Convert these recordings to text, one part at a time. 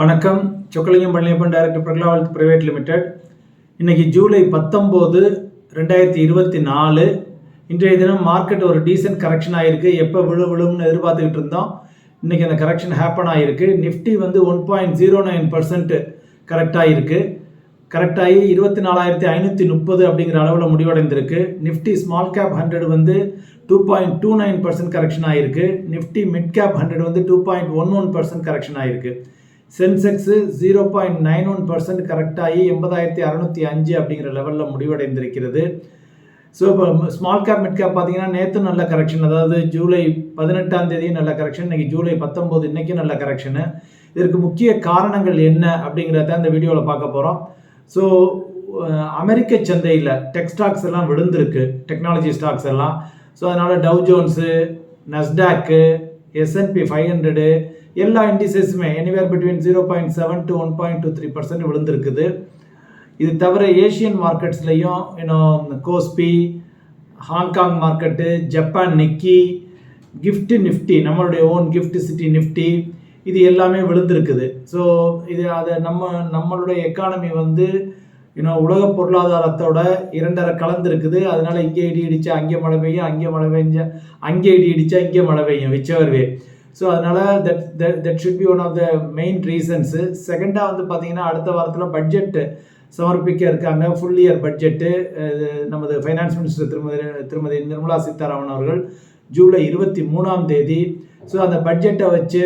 வணக்கம். Chockalingam Palaniappan director Prakala wealth private limited. இன்னைக்கு July பத்தொம்போது ரெண்டாயிரத்தி இருபத்தி நாலு. இன்றைய தினம் மார்க்கெட் ஒரு டீசென்ட் கரெக்ஷன் ஆகிருக்கு எப்போ விழு விழும்னு எதிர்பார்த்துக்கிட்டு இருந்தோம். இன்னைக்கு அந்த கரெக்ஷன் ஹேப்பன் ஆகிருக்கு நிஃப்டி வந்து one point zero nine percent கரெக்டாக இருக்கு கரெக்டாகி இருபத்தி நாலாயிரத்தி ஐநூற்றி முப்பது அப்படிங்கிற அளவில் முடிவடைந்திருக்கு. நிஃப்டி ஸ்மால் கேப் ஹண்ட்ரட் வந்து two point two nine percent correction ஆகிருக்கு நிஃப்டி மிட் கேப் ஹண்ட்ரட் வந்து two point one one percent correction ஆகிருக்கு Sensex zero point nine one percent கரெக்டாகி எண்பதாயிரத்தி அறநூற்றி அஞ்சு அப்படிங்கிற லெவலில் முடிவடைந்திருக்கிறது. ஸோ இப்போ ஸ்மால் கேப் மிட் கேப் பார்த்தீங்கன்னா நேற்று நல்ல கரெக்ஷன் அதாவது ஜூலை பதினெட்டாம் தேதியும் நல்ல கரெக்ஷன் இன்னைக்கு ஜூலை பத்தொம்போது இன்றைக்கும் நல்ல கரெக்ஷனு இதற்கு முக்கிய காரணங்கள் என்ன அப்படிங்கிறத அந்த வீடியோவில் பார்க்க போகிறோம் ஸோ அமெரிக்க சந்தையில் டெக் ஸ்டாக்ஸ் எல்லாம் விழுந்திருக்கு. டெக்னாலஜி ஸ்டாக்ஸ் எல்லாம். ஸோ அதனால் Dow Jones Nasdaq S&P five hundred எல்லா இண்டிசஸுமே anywhere between zero point seven to one point two three percent விழுந்திருக்குது. இது தவிர ஏஷியன் மார்க்கெட்ஸ்லையும் இன்னும் Kospi Hong Kong market Japan Nikkei Gift Nifty நம்மளுடைய ஓன் கிஃப்ட் சிட்டி நிஃப்டி இது எல்லாமே விழுந்திருக்குது. So இது அதை நம்ம நம்மளுடைய எக்கானமி வந்து இன்னும் உலக பொருளாதாரத்தோட இரண்டரை கலந்துருக்குது அதனால இங்கே இடி இடிச்சா அங்கே மழை பெய்யும் அங்கே மழை பெஞ்சா அங்கே இடி இடிச்சா இங்கே மழை பெய்யும் விச்சவர் வே ஸோ அதனால that that should be one of the main reasons செகண்டாக வந்து பார்த்தீங்கன்னா அடுத்த வாரத்தில் பட்ஜெட்டு சமர்ப்பிக்க இருக்காங்க. ஃபுல் இயர் பட்ஜெட்டு நமது ஃபைனான்ஸ் மினிஸ்டர் திருமதி திருமதி நிர்மலா சீதாராமன் அவர்கள் ஜூலை இருபத்தி மூணாம் தேதி. ஸோ அந்த பட்ஜெட்டை வச்சு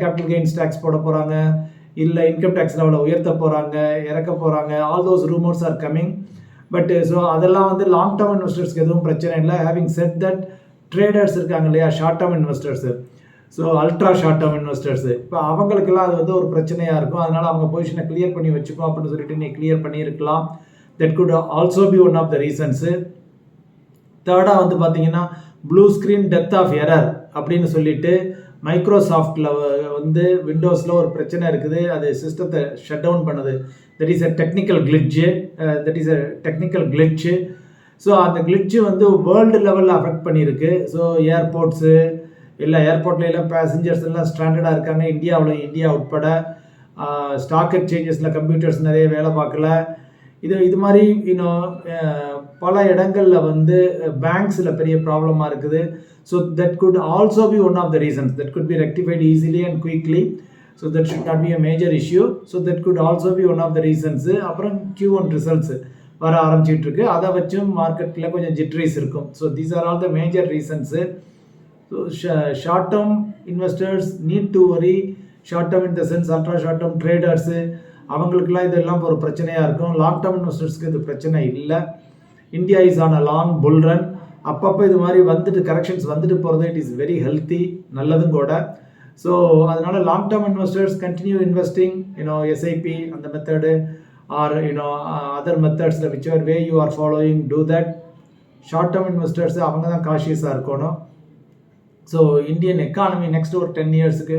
கேபிட்டல் கெயின்ஸ் டேக்ஸ் போட போகிறாங்க இல்லை இன்கம் டேக்ஸ் லெவலை உயர்த்த போகிறாங்க இறக்க போகிறாங்க all those rumours are coming but so அதெல்லாம் வந்து லாங் டேர்ம் இன்வெஸ்டர்ஸ்க்கு எதுவும் பிரச்சனை இல்லை. ஹேவிங் செட் தட் ட்ரேடர்ஸ் இருக்காங்க இல்லையா? Short term investors so ultra short term investors இப்போ அவங்களுக்கெல்லாம் அது வந்து ஒரு பிரச்சனையாக இருக்கும். அதனால் அவங்க பொசிஷனை கிளியர் பண்ணி வச்சுக்கோ அப்படின்னு சொல்லிட்டு நீ கிளியர் பண்ணியிருக்கலாம். That could also be one of the reasons தேர்டாக வந்து பார்த்தீங்கன்னா blue screen death of error அப்படின்னு சொல்லிட்டு மைக்ரோசாஃப்டில் வந்து விண்டோஸில் ஒரு பிரச்சனை இருக்குது. அது சிஸ்டத்தை ஷட் டவுன் பண்ணுது. That is a technical glitch that is a technical glitch so அந்த கிளிட்ஜு வந்து வேர்ல்டு லெவலில் அஃபெக்ட் பண்ணியிருக்கு. ஸோ ஏர்போர்ட்ஸு இல்லை ஏர்போர்ட்ல எல்லாம் பேசஞ்சர்ஸ் எல்லாம் ஸ்டாண்டர்டாக இருக்காங்க. இந்தியாவில் இந்தியா உட்பட. ஸ்டாக் எக்ஸ்சேஞ்சஸில் கம்ப்யூட்டர்ஸ் நிறைய வேலை பார்க்கல. இது இது மாதிரி இன்னும் uh, பல இடங்களில் வந்து பேங்க்ஸில் பெரிய ப்ராப்ளமாக இருக்குது. So that could also be one of the reasons that could be rectified easily and quickly so that should not be a major issue so that could also be one of the reasons அப்புறம் Q one results வர ஆரம்பிச்சிட்டு இருக்கு அதை வச்சும் மார்க்கெட்டில் கொஞ்சம் jitters இருக்கும். So these are all the major reasons so short term investors need to worry short term in the sense ultra short term traders அவங்களுக்குலாம் இதெல்லாம் ஒரு பிரச்சனையாக இருக்கும். லாங் டேர்ம் இன்வெஸ்டர்ஸ்க்கு இது பிரச்சனை இல்லை. India is on a long bull run அப்பப்போ இது மாதிரி வந்துட்டு கரெக்ஷன்ஸ் வந்துட்டு போகிறது இட் இஸ் வெரி ஹெல்த்தி நல்லதும் கூட. ஸோ அதனால long term investors continue investing you know SIP அந்த method or you know other மெத்தட்ஸில் which are way you are following to that short term investors அவங்க தான் காஷியஸாக இருக்கணும். ஸோ இந்தியன் எக்கானமி நெக்ஸ்ட் ஒரு ten இயர்ஸுக்கு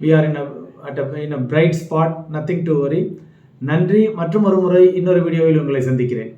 we are in at in a bright spot nothing to worry நன்றி. மற்றும் ஒரு முறை இன்னொரு வீடியோவில் உங்களை சந்திக்கிறேன்.